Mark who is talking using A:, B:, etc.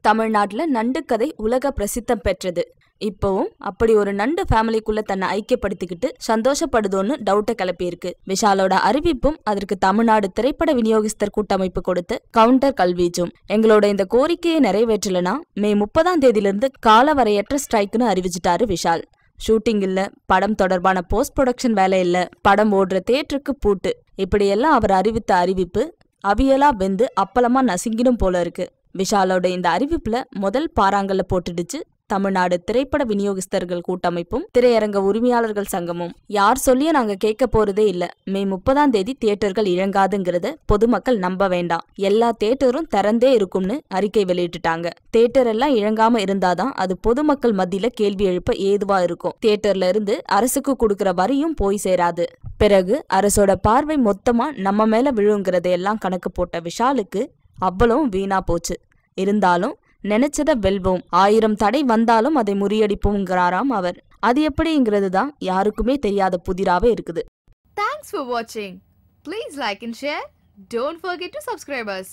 A: தமிழ்நாட்டில் நண்டு கதை உலக பிரசித்தம் பெற்றது. இப்போவும் அப்படி ஒரு நண்டு ஃபேமிலிக்குள்ள தன்னை ஐக்கியப்படுத்திக்கிட்டு சந்தோஷப்படுதோன்னு டவுட்டை கிளப்பியிருக்கு. விஷாலோட அறிவிப்பும் அதற்கு தமிழ்நாடு திரைப்பட விநியோகஸ்தர் கூட்டமைப்பு கொடுத்து கவுண்டர் கல்வீச்சும். எங்களோட இந்த கோரிக்கையை நிறைவேற்றலனா மே முப்பதாம் தேதியிலிருந்து காலவரையற்ற ஸ்ட்ரைக்குன்னு அறிவிச்சிட்டாரு விஷால். ஷூட்டிங் இல்ல படம் தொடர்பான போஸ்ட் ப்ரொடக்ஷன் வேலை இல்ல படம் ஓடுற தேட்டருக்கு பூட்டு. இப்படியெல்லாம் அவர் அறிவித்த அறிவிப்பு அவியலா வெந்து அப்பளமா நசுங்கிடும் போல இருக்கு. விஷாலோட இந்த அறிவிப்புல முதல் பாறாங்கல்ல போட்டுடுச்சு தமிழ்நாடு திரைப்பட விநியோகஸ்தர்கள் கூட்டமைப்பும் திரையரங்க உரிமையாளர்கள் சங்கமும். யார் சொல்லியும் நாங்க கேட்க போறதே இல்ல. மே முப்பதாம் தேதி தியேட்டர்கள் இழங்காதுங்கிறத பொதுமக்கள் நம்ப வேண்டாம். எல்லா தியேட்டரும் திறந்தே இருக்கும்னு அறிக்கை வெளியிட்டுட்டாங்க. தியேட்டர் எல்லாம் இழங்காம இருந்தாதான் அது பொதுமக்கள் மத்தியில கேள்வி எழுப்ப ஏதுவா இருக்கும். தியேட்டர்ல இருந்து அரசுக்கு கொடுக்கிற வரியும் போய் சேராது. பிறகு அரசோட பார்வை மொத்தமா நம்ம மேல விழுங்கிறதையெல்லாம் கணக்கு போட்ட விஷாலுக்கு அவ்வளவும் வீணா போச்சு. இருந்தாலும் நினைச்சதை வெல்வோம். ஆயிரம் தடை வந்தாலும் அதை முறியடிப்போங்கிறாராம் அவர். அது எப்படிங்கிறது தான் யாருக்குமே தெரியாத புதிராவே இருக்குது.
B: தேங்க்ஸ் ஃபார் வாட்சிங் please like and share don't forget to subscribe us.